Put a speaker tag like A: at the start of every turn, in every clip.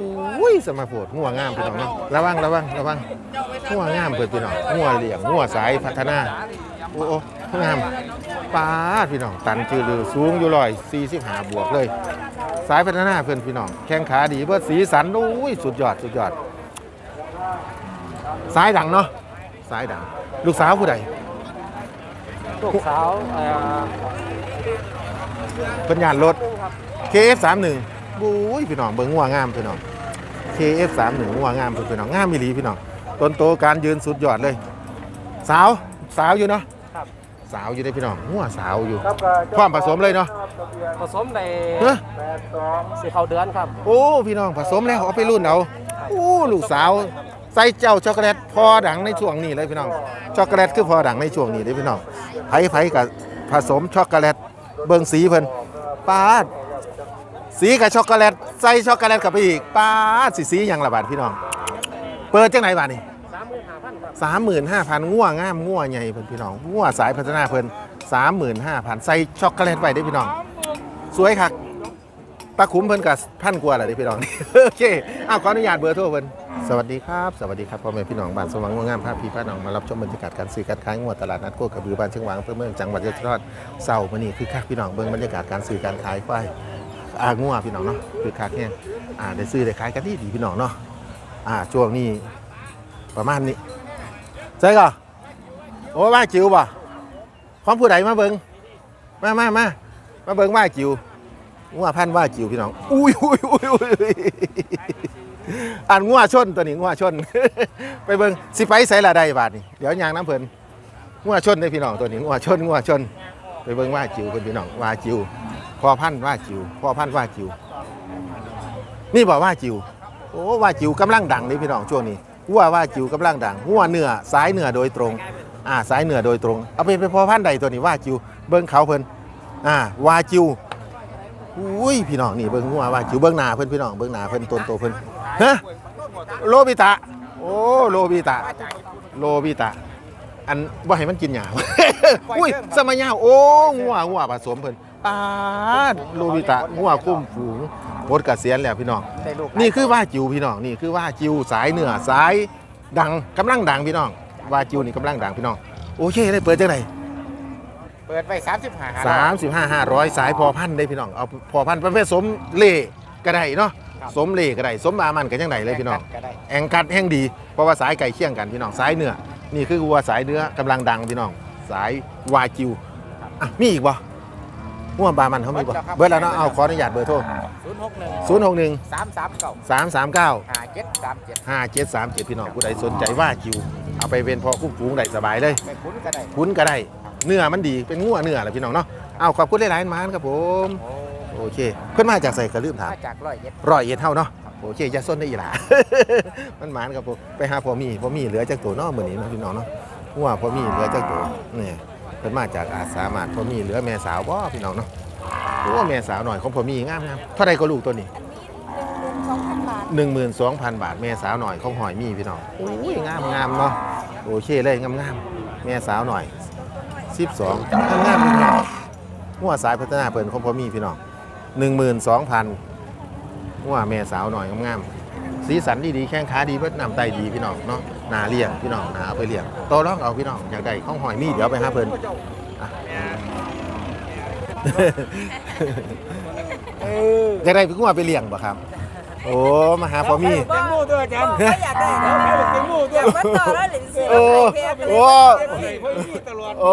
A: อุ้ยสมาโพดงัวงามพี่น้องเนาะระวังระวังระวังงัวงามเปิดพี่น้องงัวเหลี่ยงงัวสายพัฒนาโอ้โอ้งามปาดพี่น้องตันจือลือสูงอยู่ร้อยสี่สิบห้าบวกเลย สายพัฒนาเพื่อนพี่น้องแข้งขาดีเพื่อสีสันอุ้ยสุดยอดสุดยอดสายดังเนาะสายดัง ลูกสาวผู้ใด
B: ลูกสาวเอ่อ
A: เพิ่นยานรถ KF31 บุ้ยพี่น้องเบิ่งงัวงามพี่น้อง KF31 งัวงามเพิ่นพี่น้องงามอีหลีพี่น้องต้นโตการยืนสุดยอดเลย สาวสาวอยู่เนาะ
B: ครับ
A: สาวอยู่ได้พี่น้องงัวสาวอยู่
B: ครับ
A: ความผสมเลยเนาะ
B: ผสมใน
A: เฮ้ย
B: สีเขาเดือนครับ
A: โอ้พี่น้องผสมแล้วเอาไปรุ่นเอาโอ้ลูกสาวใส่เจ้าช็อกโกแลตพอดังในช่วงนี้เลยพี่น้องช็อกโกแลตคือพอดังในช่วงนี้เลยพี่น้องไผไผกับผสมช็อกโกแลตเบิ่งสีเพิ่นปาด สีกับช็อกโกแลตใส่ช็อกโกแลตเข้าไปอีกปาดสีสีอย่างละบาทพี่น้อง เปิดจังไหนบาทนี่
B: สามหมื่นห้าพันครับ
A: สามหมื่นห้าพันง่วงามง่วใหญ่เพิ่นพี่น้องง่วสายพัฒนาเพิ่นสามหมื่นห้าพันใส่ช็อกโกแลตไปได้อพี่น้อง สวยคักปลาขุมเพิ่นกับพันกว่าแหละดิพี่น้อง โอเคอ้าวขออนุญาตเบอร์โทรเพิ่นสวัสดีครับ สวัสดีครับพ่อแม่พี่น้องบ้านสว่างง่วงงามภาพพี่พาน้องมารับชมบรรยากาศการซื้อการขายงวดตลาดนัดโคกระบือบ้านเชียงหวางอำเภอเมืองจังหวัดยะโสธรเศร้ามื้อนี้คือคักพี่น้องเบิ่งบรรยากาศการซื้อการขายควาย อางัวพี่น้องเนาะคือคักแฮงอ่าได้ซื้อได้ขายกันดีดีพี่น้องเนาะอ่าช่วงนี้ประมาณนี้ใช่ก่อโอ้ว่าจิ๋วบ่ของผู้ใดมาเบิ่งมามามามาเบิ่งว่าจิ๋วงัวพันว่าจิ๋วพี่น้องอุ้ยอุ้ยอุ้ยอุ้ยอ่านงัวชนตัวนี้งัวชน ไปเบิ่งสิไปใส่ละใดบาทนี่เดี๋ยวยางน้ำเพิ่นงัวชนได้พี่น้องตัวนี้งัวชนงัวชน ไปเบิ่งว่าจิ๋วเพิ่นพี่น้องว่าจิ๋ว พ่อพันธ์ว่าจิ๋วพ่อพันธ์ว่าจิ๋วนี่บอกว่าจิ๋วโอ้ว่าจิ๋วกำลังดังเลยพี่น้องช่วงนี้งัวว่าจิ๋วกำลังดังงัวเนื้อสายเนื้อโดยตรง อ่าสายเนื้อโดยตรง เอาไปเป็นพ่อพันธ์ใดตัวนี้ว่าจิ๋วเบิ่งเขาเพิ่นอ่าว่าจิ๋วอุ้ยพี่น้องนี่เบิ่งหัวว่าจิ๋วเบิ่งหน้าเพิ่นพี่น้องเบิ่งหน้าเพิ่นต้นโตเพิ่นฮะโลบิตะ โอ้โลบิตะ โลบิตะ อันบ่ให้มันกินหญ้าอุ้ยสมัยยาวโอ้งัวงัวผสมเพิ่น ปาดโลบิตะงัวคุ้มฝูงหมดเกษียณแล้วพี่น้อง
B: ได้ลูก
A: นี่คือว่าจิ๋วพี่น้องนี่คือว่าจิ๋วสายเหนือสายดังกำลังดังพี่น้อง ว่าจิ๋วนี่กำลังดังพี่น้อง โอเคได้เปิดจังได
B: เปิดไปสามสิบห้า
A: สามสิบห้าห้าร้อยสายพอพันธุ์ได้พี่น้องเอาพอพันธุ์ประเภทสมเล่ก็ได้เนาะสมเล่ก็ได้สมบามันก็ยังไดเลยพี่น้อง
B: ก็ได้
A: แองกัดแห่งดีเพราะว่าสายไก่เคี่ยงกันพี่น้องสายเนื้อนี่คือวัวสายเนื้อกำลังดังพี่น้อง สายวากิวอะมีอีกบ่ วัวบามันเขามีบ่เบอร์แล้วเนาะเอาขออนุญาตเบอร์โทร
B: ศูนย์หกหนึ่ง
A: ศูนย์หกหนึ่ง
B: สามสามเก้า
A: สามสามเก้า
B: ห้าเจ็ดสามเจ็ด
A: ห้าเจ็ดสามเจ็ดพี่น้องผู้ใดสนใจว่ากิว เอาไปเป็นพอคุ้มฟูงได้สบายเลย
B: ไปคุ้นก็ได้
A: คุ้นก็ได้เนื้อมันดีเป็นงัวเนื้อแหละพี่น้องเนาะเอาขอบคุณหลายๆมานครับผม
B: โอ้
A: โอเค เพื่อนมาจากใส่กระลืมถาม
B: มาจากร้อยเอ็ด
A: ร้อยเอ็ดเท่าเนาะโอเคจะส้นได้อีหล่ะมันหมานครับผมไปหาพอมีพอมีเหลือจากตัวเนาะมื้อนี้เนาะพี่น้องเนาะว่าพอมีเหลือจากตัวนี่ เพิ่นมาจากอาสามารถพอมีเหลือแม่สาวบ่พี่น้องเนาะโอ้แม่สาวหน่อยของพอมีงามงามเท่าใดก็ลูกตัวนี้
C: อันนี้หนึ่งสองพันบาท
A: 12,000 บาท แม่สาวหน่อยของหอยมีพี่น้องโอ้ยงามงามเนาะโอเคเลยงามงามแม่สาวหน่อย 12งามงามพี่น้องหัวสายพัฒนาเพิ่นของพอมีพี่น้อง12,000ว่าแม่สาวหน่อยงามๆสีสันดีๆแข้งขาดีเพื่อนำไตดีพี่น้องเนาะ นาเลี้ยงพี่น้องนาเอาไปเลี้ยงโตร้องเอาพี่น้องอยากได้ข้องหอยมีเดี๋ยวไปหาเพิ่นอะอยากได้พี่กุ้งเอาไปเลี้ยงบ่ครับ โอ้มาหาพอมี
B: เป็นมูตัวอาจารย์
C: อยากได้เดี๋ยว
B: เป็นมูตั
C: อยากมาต่อแล้วหรือเสีย
A: โอ้โอ้
B: ตลอด
A: โอ้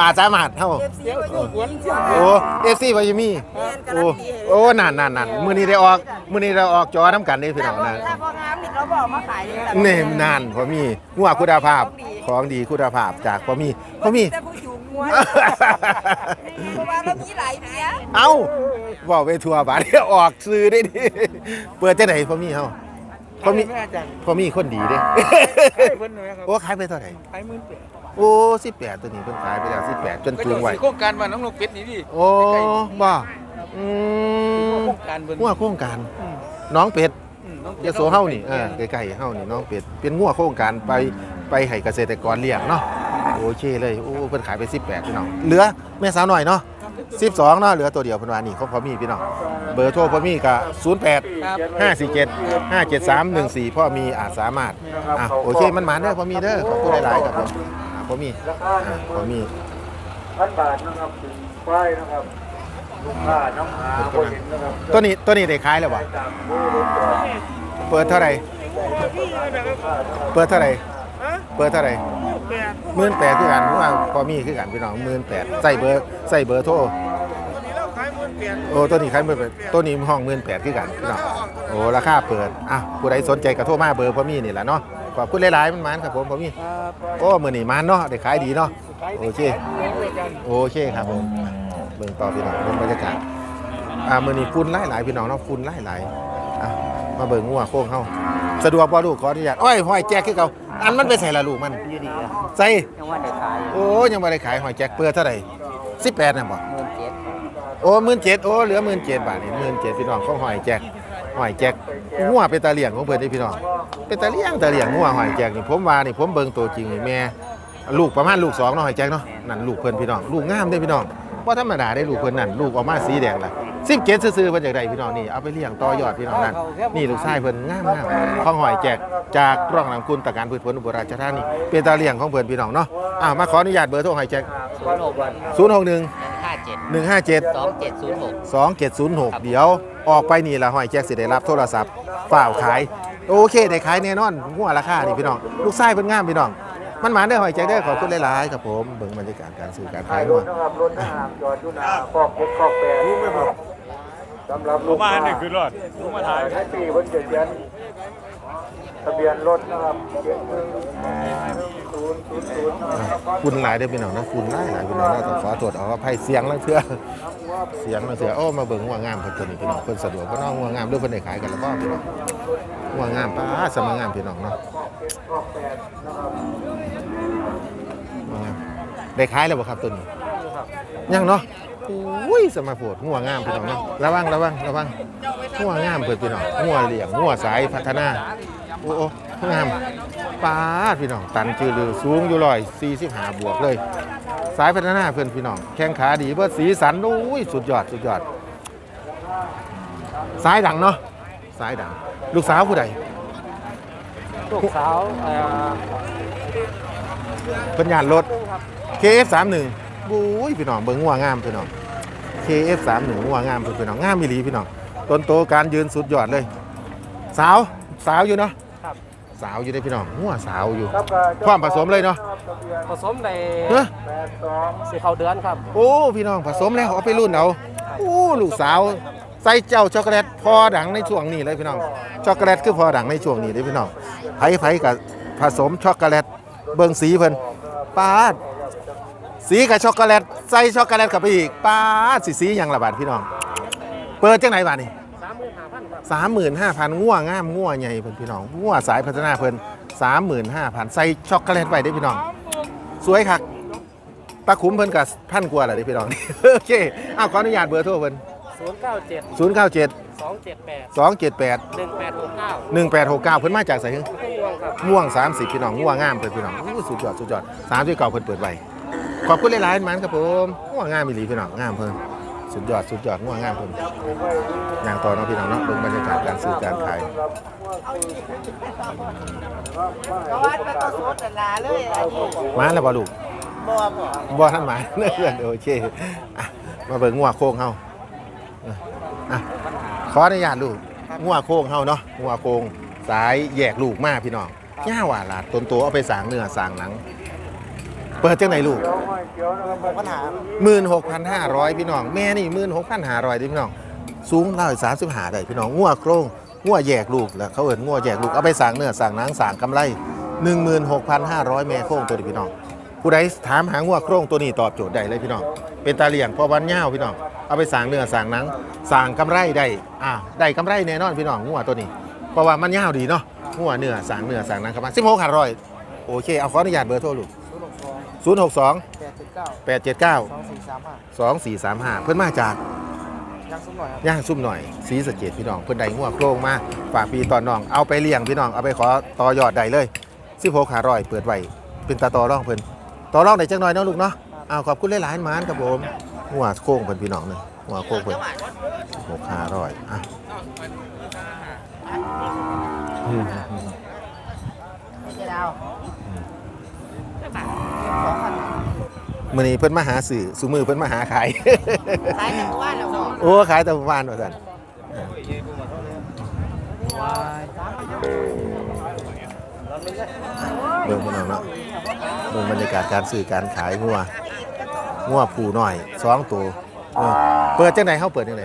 A: อาสามารถเท่า
C: เอฟซีมาดู
B: หวน
A: โอ้เอฟซีพอมีโอ้โอ้นั่นนั่นนั่นมื้อนี้ได้ออกมื้อนี้เราออกจอน้ำกันได้พี่น้องนะ
C: ถ้าพองา เขาบอกมาขายเลย
A: เน่นานพอมีงัวคุณภาพของดีคุณภาพจากพอมีพอมี
C: แต่ผู้อยู่งัวเพราะว่าเรามีหลายเมีย
A: เอ้าบอกไปทัวร์บาดเดียวออกซื้อได้ดิเปิดที่ไหนพอมีเฮาพอมี
B: อาจารย์
A: พอมีคนดีเด้
B: เพิ่นหน่อยครับ
A: โอ้ขายไปเท่าไหร่
B: ไปหมื่นแปด
A: โอ้18ตัวนี้เพิ่นขายไปแล้ว18จน
B: ก็
A: จู
B: จะ
A: งไว้
B: โครงการบ้านน้องนกเป็ดนี่ดิ
A: โอ้บ่อืม
B: โครงการเบิ่น
A: งัวโครงการน้องเป็ด
B: อืมน้อง
A: ยโสเฮานี่เออใกล้ๆเฮานี่น้องเป็ดเป็นงัวโครงการไปไปให้เกษตรกรเลี้ยงเนาะโอเคเลยโอ้เพิ่นขายไป 18พี่น้องเหลือแม่สาวหน่อยเนาะ
B: ครับ
A: 12เนาะเหลือตัวเดียวเพิ่นว่านี่ของพ่อมีพี่น้องเบอร์โทรพ่อมีก็08
B: ครับ
A: 547 57314พ่อมีอาจสามารถอะโอเคมันหมานเด้อพ่อมีเด้อขอบคุณหลายๆครับผมอะพ่อมีอะพ่อมี
D: พันบาทนะครับถึงควายนะครับ ลูกค้าน้ำหาคนเห็นนะครับ
A: ตัวนี้ตัวนี้ได้ขายแล้วบ่
D: ตามมือรถจอด
A: เปิดเท่าไหร่เปิดเท่าไหร่เปิดเท่าไหร่หมื่นแปดคือกันเพราะว่าพอมีคือกันพี่น้องหมื่นแปดใส่เบอร์ใส่เบอร์โทรโอ้ตัวนี้ขายหมื่นแปดตัวนี้ห้องหมื่นแปดคือกันพี่น้องโอ้ราคาเปิดอะผู้ใดสนใจก็โทรมาเบอร์พอมีนี่แหละเนาะขอบคุณหลายๆมันมันครับผมพอมีโอ้มือนี่มันเนาะได้ขายดีเนาะโอเคโอเคครับผม เบิ่งต่อพี่น้องเบิ่งบรรยากาศอ่ามือนี่ฝุ่นหลายๆพี่น้องเนาะฝุ่นหลายๆอะมาเบิ่งงัวโค้งเฮาสะดวกบ่ลูกขออนุญาตอ้อยหอยแจกคือเก่าอันมันไปใส่ละลูกมัน
C: อยู่ดีอะ
A: ใส่
C: ยังว่าได้ขาย
A: โอ้ยังไม่ได้ขายหอยแจ็คเปิดเท่าไหร่สิบแปดนะบ่
C: หมื่นเจ็ด
A: โอ้หมื่นเจ็ดโอ้เหลือหมื่นเจ็ดบาทนี่หมื่นเจ็ดพี่น้องของหอยแจ็คหอยแจ็คงัวเป็นตาเลี้ยงของเพิ่นนี่พี่น้องเป็นตาเลี้ยงตาเลี้ยงงัวหอยแจ็คนี่ผมว่านี่ผมเบิ่งตัวจริงนี่แม่ลูกประมาณลูกสองเนาะหอยแจ็คเนาะนั่นลูกเพิ่นพี่น้องลูกงามเด้อพี่น้อง ว่าธรรมดาได้ลูกเพิ่นนั่นลูกออกมาสีแดงล่ะสิบเจ็ดซื่อๆเพิ่นจากใดพี่น้องนี่เอาไปเลี้ยงต่อยอดพี่น้องนั่นนี่ลูกชายเพิ่นงามงามของหอยแจ็คจากร่องน้ำคุณตะการพืชผลอุบลราชธานีเป็นตาเลี้ยงของเพิ่นพี่น้องเนาะอ่ามาขออนุญาตเบอร์โทรหอยแจ็ค
C: ศูนย์หกวัน
A: ศูนย์หกหนึ่ง
C: ห้าเจ็ด
A: หนึ่งห้าเจ็ด
C: สองเจ็ดศูนย์หก
A: สองเจ็ดศูนย์หกเดี๋ยวออกไปนี่ละหอยแจ็คสิได้รับโทรศัพท์ฝ่าวขายโอเคได้ขายแน่นอนหัวราคานี่พี่น้อง ลูกไส้เพิ่นงามพี่น้อง มันหมานได้อหอยแจ็คได้อขอบคุณหลายๆครับผมเบิ่งบรรยากาศการซื้อการ
D: ขา
A: ขายย
D: ร
A: หัว
D: ถนะครับรถน้ำจอดอยู่หน้าคอกเก็บคอกแปรรู้ไหมครับสำหรับลูก
B: มา
D: ค้า
B: เนี่ยคือรอดผมมาถ่าย
D: ให้ปีเพิ่นจะเขียนทะเบียนรถนะครับเจ็ดหนึ่งศูนย์ศูนย์ศูนย์นะครับ
A: คุณหลายเด้อพี่น้องนะคุณหลายหลายพี่น้องนะต้องขอตรวจเอาว่าไพ่เสียงลังเทื่อเสียงลังเทื่อโอ้มาเบิ่งหัวงามเพิ่นตัวนี้พี่น้องเพิ่นสะดวกเพิ่นเอาหัวงามด้วยเพิ่นได้ขายกันแล้วบ่พี่น้องหัวงามป้าสมางามพี่น้องเนาะ
D: คอกแปรนะครับ
A: ได้ขายแล้วบ่ครับตัวนี้ยังเนาะอุ้ยสมาโพดงัวงามพี่น้องเนาะระวังระวังระวังงัวงามเปิดพี่น้องงัวเลี้ยงงัวสายพัฒนาโอ้โอ้งามปลาดพี่น้องตันจือลือสูงอยู่ร้อยสี่สิบห้าบวกเลย สายพัฒนาเพื่อนพี่น้องแข้งขาดีเบิดสีสันโอ้ยสุดยอดสุดยอดสายดังเนาะสายดัง ลูกสาวผู้ใด
C: ลูกสาว เอ่อ
A: เพิ่นยานรถ KF31 บุ้ยพี่น้องเบิ่งงัวงามพี่น้อง KF31 งัวงามพี่น้องงามอีหลีพี่น้องต้นโตการยืนสุดยอดเลย สาวสาวอยู่เนาะสาวอยู่ได้อพี่น้องงัวสาวอยู่
D: ครับก็
A: ความผสมเลยเนาะ
D: ทะเบียน
C: ผสมใน
A: เฮ้ย
D: แปดสอง
C: สีเขาเดือนครับ
A: โอ้พี่น้องผสมแล้วเอาไปรุ่นเอาโอ้ลูกสาวใส่เจ้าช็อกโกแลตพอดังในช่วงนี้เลยพี่น้องช็อกโกแลตคือพอดังในช่วงนี้เลยพี่น้องไผไผกับผสมช็อกโกแลต เบิ่งสีเพิ่นปาด สีกับช็อกโกแลตใส่ช็อกโกแลตกับไปอีกปาดสีสีอย่างละบาทพี่น้อง เปิดจังไหนบาทนี่
C: สามหมื่นห้าพัน
A: ง่วงง่ามง่วงใหญ่เพิ่นพี่น้องง่วงสายพัฒนาเพิ่นสามหมื่นห้าพันใส่ช็อกโกแลตไปได้พี่น้อง สวยคักตะคุ้มเพิ่นกับพันกว่าแหละเด้พี่น้อง โอเคอ้าวขออนุญาตเบอร์โทรเพิ่น
C: ย์เก้าเจ็ด
A: ศูนย์เก้าเจ็ด
C: สองเจ็ดแปด
A: สองเจ็ดแปด
C: หนึ่งแปดหกเก้า
A: หนึ่งแปดหกเก้าเพิ่นมาจากไสหึ
C: ไม่ง่วงครับ
A: ม่วงสามสิบพี่น้องง่วงงามเพิ่นพี่น้องอู้สุดยอดสุดยอดสามที่เก่าเพิ่นเปิดไว้ขอบคุณหลายๆมันครับผมง่วงงามอีหลีพี่น้องงามเพิ่นสุดยอดสุดยอดง่วงงามเพิ่นนางต่อเนาะพี่น้องเนาะเบิ่งบรรยากาศการซื้อการขาย
E: เพราะว่ามันก็สดแต่ลาเลยอันนี้
A: มาแล้วบ่ลูก
E: บ่บ่
A: บ่ท่านหมาเนื่อนโอเคอะมาเบิ่งงัวโค้งเฮาอะ ขออนุญาตลูกงัวโค้งเฮาเนาะงัวโค้งสายแยกลูกมากพี่น้องย่าว่าลาดต้นโตเอาไปสางเนื้อสางหนัง เปิดจังไหนลูก
E: ปัญหา
A: 16,500พี่น้อง แม่นี่16,500เด้อยพี่น้อง สูง135ได้พี่น้องงัวโครงงัวแยกลูกแล้วเขาเอิ้นงัวแยกลูกเอาไปสางเนื้อสางหนังสางกำไร16,500แม่โครงตัวนี้พี่น้องผู้ใดถามหางัวโครงตัวนี้ตอบโจทย์ได้เลยพี่น้อง เป็นตาเลี่ยงเพอวันยาวพี่น้อง เอาไปสางเนื้อสางหนังสางกำไรได้อ่าได้กำไรแน่นอนพี่น้องงัวตัวนี้ เพราะว่ามันยาวดีเนาะงัวเนื้อสางเนื้อสางหนังครับ16,500โอเคเอาขออนุญาตเบอร์โทรลูก062
E: แปดสิบเก้าสองสี่สามห้า
A: เพิ่อนมาจาก
E: ยังสมหน่อย
A: ย่างซุ่มหน่อยสีสเกดพี่น้องเพิ่อนได้งัวโครงมาฝากพี่ตอนน้องเอาไปเลี้ยงพี่น้องเอาไปขอต่อยอดได้เลย16ขาร้อยเปิดไว้เป็นตาต่อร่องเพิ่อนต่อร่องได้จังหน่อยเนาะลูกเนาะอ้าวขอบคุณหลายๆหมานครับผม หัวโค้งเพิ่นพี่น้องเนึงหัวโค้งเพิ่นหกห้าร้อยอะอืม
E: เจ้า
A: มื้อนี้เพิ่นมาหาสื่อสุมือเพิ่นมาหาขาย
E: ขายหนึ่งวันแล้วพ่อ
A: โอ้ขายแต่ประมาณว่าซั่นเบิ่งพี่น้องเนาะเบิ่งบรรยากาศการซื้อการขายงัว งัวผูน้อยสองตัวเออเปิดจังไดเฮาเปิดจังได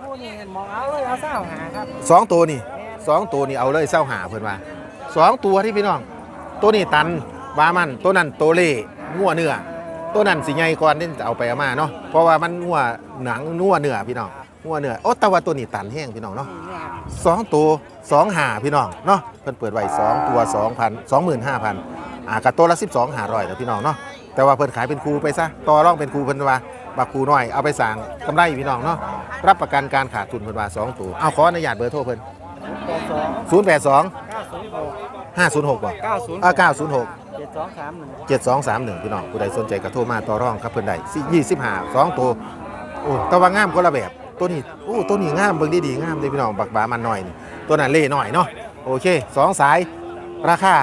E: ผู้นี่มองเอาเลยเอาเศร้าหาครับ
A: สองตัวนี่สองตัวนี่เอาเลยเศร้าหาเพิ่นว่าสองตัวที่พี่น้อง ตัวนี้ตันวามันตัวนั้นโตเล่งัวเนื้อตัวนั้นสิใหญ่ก่อนที่จะเอาไปเอามาเนาะเพราะว่ามันงัวหนังงัวเนื้อพี่น้องงัวเนื้อโอ้แต่ว่าตัวนี้ตันแห้งพี่น้องเนาะสองตัวสองหาพี่น้องเนาะเพิ่นเปิดไว้สองตัวสองพันสองหมื่นห้าพันอ่ากับตัวละสิบสองหาร้อยแล้วพี่น้องเนาะ แต่ว่าเพิ่นขายเป็นครูไปซะต่อรองเป็นครูเพิ่นว่าบักครูน้อยเอาไปสั่งกำไรพี่น้องเนาะรับประกันการขาดทุนเพิ่นว่าสองตัวเอาขออนุญาตเบอร์โทรเพิ่น
E: แปดสอง
A: ศูนย์แปดสอง
E: เก้าศูนย์หก
A: ห้าศูนย์หกบ่
B: เก้าศูนย์
A: อ่าเก้าศูนย์หก
E: เจ็ดสองสามหนึ่ง
A: เจ็ดสองสามหนึ่งพี่น้องผู้ใดสนใจก็โทรมาต่อรองครับเพิ่นได้ยี่สิบห้าสองตัวโอ้แตะว่างามคนละแบบตัวนี้โอ้ตัวนี้งามเบิ่งดีๆงามเลยพี่น้องบักบามันหน่อยนี่ตัวนั้นเล่หน่อยเนาะโอเคสองสายราคา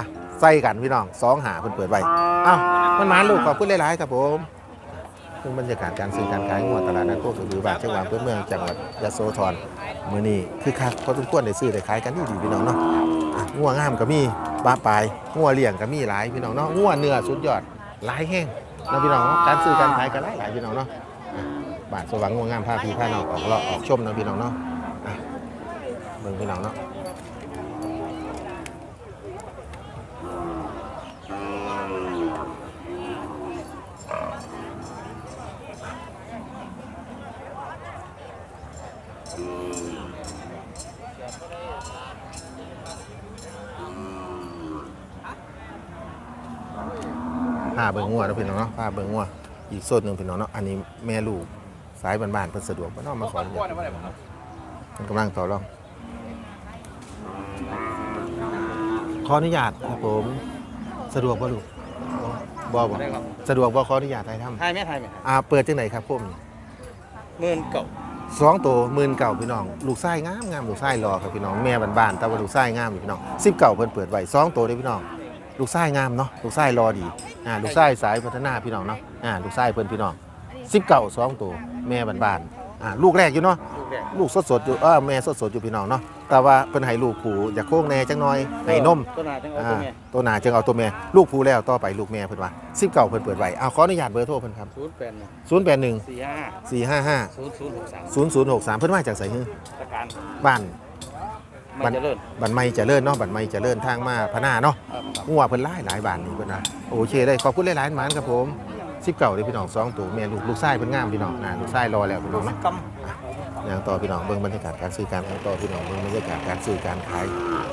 A: ใส่กันพี่น้องสองหาเพิ่นเปิดไว้อ้าวมันมาลูกขอบคุณหลายๆครับผมซึ่งบรรยากาศการซื้อการขายงวดตลาดนัดโคกระบือบาทจังหวัดเพื่อเมืองจังหวัดยะโสธรมื้อนี้คือคักพอสมควรได้ซื้อได้ขายกันดีๆพี่น้องเนาะอะงัวงามก็มีปลาปลายงัวเลี้ยงก็มีหลายพี่น้องเนาะงัวเนื้อสุดยอดหลายแห้งนะพี่น้องการซื้อการขายกันหลายหลายพี่น้องเนาะบาทสว่างงัวงามพาพี่พานองออกเลาะออกชมนะพี่น้องเนาะอะเบิ่งพี่น้องเนาะ พาเบิ่งงัวนะพี่น้องเนาะพาเบิ่งงัวอีกโซนหนึ่งพี่น้องเนาะอันนี้แม่ลูกสายบ้านๆเพิ่นสะดวกบ่เนาะมาขออนุญาตเพิ่นกำลังต่อรองขออนุญาตครับผม สะดวกบ่ลูกบ่บ่
B: ได้ครับ
A: สะดวกบ่ขออนุญาตให้ทำ
B: ไทยไหมไทยไหม
A: อ่าเปิดจังไหนครับผม
B: หมื่นเก่า
A: สองตัวหมื่นเก่าพี่น้อง ลูกไส้งามงามลูกไส้รอครับพี่น้องแม่บ้านๆแต่ว่าลูกไส้งามอยู่พี่น้องสิบเก่าเพิ่นเปิดไว้สองตัวเด้อพี่น้อง ลูกไส้งามเนาะลูกไส้รอดีอ่าลูกไส้สายพัฒนาพี่น้องเนาะอ่าลูกไส้เพิ่นพี่น้องสิบเก่าสองตัวแม่บ้านๆอ่าลูกแรกอยู่เนาะ
B: ลูกแรก
A: ลูกสดๆอยู่เออแม่สดๆอยู่พี่น้องเนาะแต่ว่าเพิ่นให้ลูกผูอยากโค้งแหน่จังน้อยให้นม
B: ตัวหนาจังเอา
A: อ่า
B: ตัวเมีย
A: ตัวหนาจึงเอาตัวแม่ลูกผูแล้วต่อไปลูกแม่เพิ่นว่าสิบเก่าเพิ่นเปิดไว้เอาขออนุญาตเบอร์โทรเพิ่นครับ
B: ศูนย์แปดหนึ่ง
A: ศูนย์แปดหนึ่ง
B: สี่ห้า
A: สี่ห้าห้า
B: ศูนย์ศูนย์หกสาม
A: ศูนย์ศูนย์หกสามเพิ่นมาจากไสฮือ
B: ประกัน
A: บ้าน
B: มันจะเลิ่น
A: บันไม่เจะเลื่อนเนาะบันไม่เจะเลื่อนทางมาพะหนาเนาะ
B: ครับครับ
A: งัวเพิ่นหลายหลายบานนี่เพิ่นนะโอเคได้ขอบคุณหลายๆหมานครับผมสิบเก่าเลยพี่น้องสองตัวแม่ลูกลูกไส้เพิ่นงามพี่น้องนะลูกไส้รอแล้วพี่น้องเนาะ
B: ก
A: อย่างต่อพี่น้องเบิ่งบรรยากาศการซื้อการขายต่อพี่น้องเบิ่งบรรยากาศการซื้อการขาย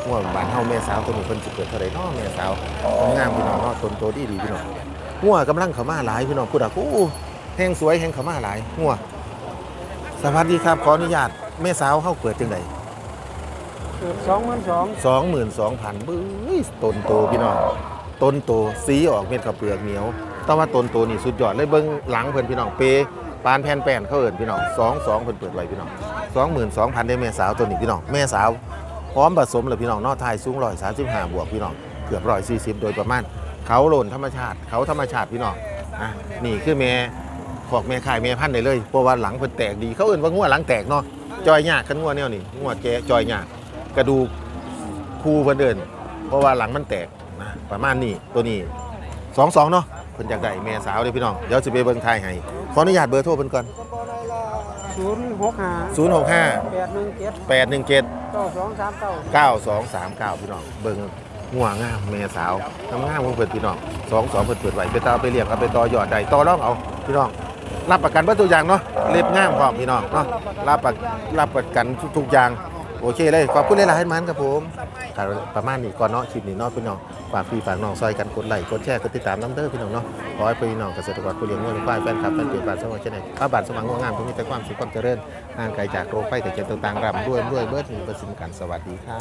A: งัวบ้านเฮาแม่สาวตัวนี้เพิ่นสิเปิดเท่าไหร่เนาะแม่สาวงามพี่น้องเนาะต้นโตดีดีพี่น้องงัวกำลังเข้ามาหลายพี่น้องพูดอะโอ้แห้งสวยแห้งเข้ามาหลายงัวสวัสดีครับขออนุญาตแม่สาวเฮาเปิดจังได
E: สองหมื่นสอง
A: สองหมื่นสองพันบื้อต้นโตพี่น้องต้นโตสีออกเม็ดข้าวเปลือกเหนียว แต่ว่าต้นโตนี่สุดยอดเลยเบิ้งหลังเพิ่นพี่น้องเปปานแผ่นแป้นเขาเอิ้นพี่น้องสองสองเพิ่นเปิดไว้พี่น้องสองหมื่นสองพันได้แม่สาวตัวนี้พี่น้องแม่สาวพร้อมผสมเลยพี่น้องนอไทยสูงร้อยสามสิบห้าบวกพี่น้องเกือบร้อยสี่สิบโดยประมาณเขาโลนธรรมชาติเขาธรรมชาติพี่น้องอะนี่คือแม่ขอกแม่ขายแม่พันธุ์ได้เลยเพราะว่าหลังเพิ่นแตกดีเขาเอิ้นว่างัวหลังแตกเนาะจอยหยากกันงัวแนวนี้งัวแกจอยยาก กระดูกคูเพิ่นเดิน เพราะว่าหลังมันแตกนะประมาณนี้ตัวนี้สองสองเนาะเพิ่นอยากได้แม่สาวเลยพี่น้องเดี๋ยวสิไปเบิ่งทายให้ขออนุญาตเบอร์โทรเพิ่นก่อน
E: ศูนย์หกห้า
A: 065
E: แปดหนึ่งเจ็ด
A: 817
E: เก้าสองสามเก้า
A: 9239พี่น้องเบิ่งงัวงามแม่สาวทำงามของเพิ่นพี่น้องสองสองเพิ่นเปิดไหวไปต่อไปเรียกเอาไปต่อยอดได้ต่อรองเอาพี่น้องรับประกันเบิดทุกอย่างเนาะเล็บง่ามพร้อมพี่น้องเนาะรับประรับประกันทุกๆอย่าง โอเคเลยขอบคุณหลายๆให้มันครับผมครับประมาณนี้ก่อนเนาะคลิปนี้เนาะพี่น้องฝากพี่ฝากน้องซอยกันกดไลค์กดแชร์กดติดตามน้ำเด้อพี่น้องเนาะขอให้พี่น้องเกษตรกรผู้เลี้ยงงัวเลี้ยงควายแฟนคลับแฟนเพจบ้านสมองเช่นไหนข้าบ้านสมองงัวงามทุกมีแต่ความสุขความเจริญห่างไกลจากโรคภัยแต่เจ็บต่างๆรำด้วยด้วยเบิดมีประสิทธิ์การสวัสดีครับ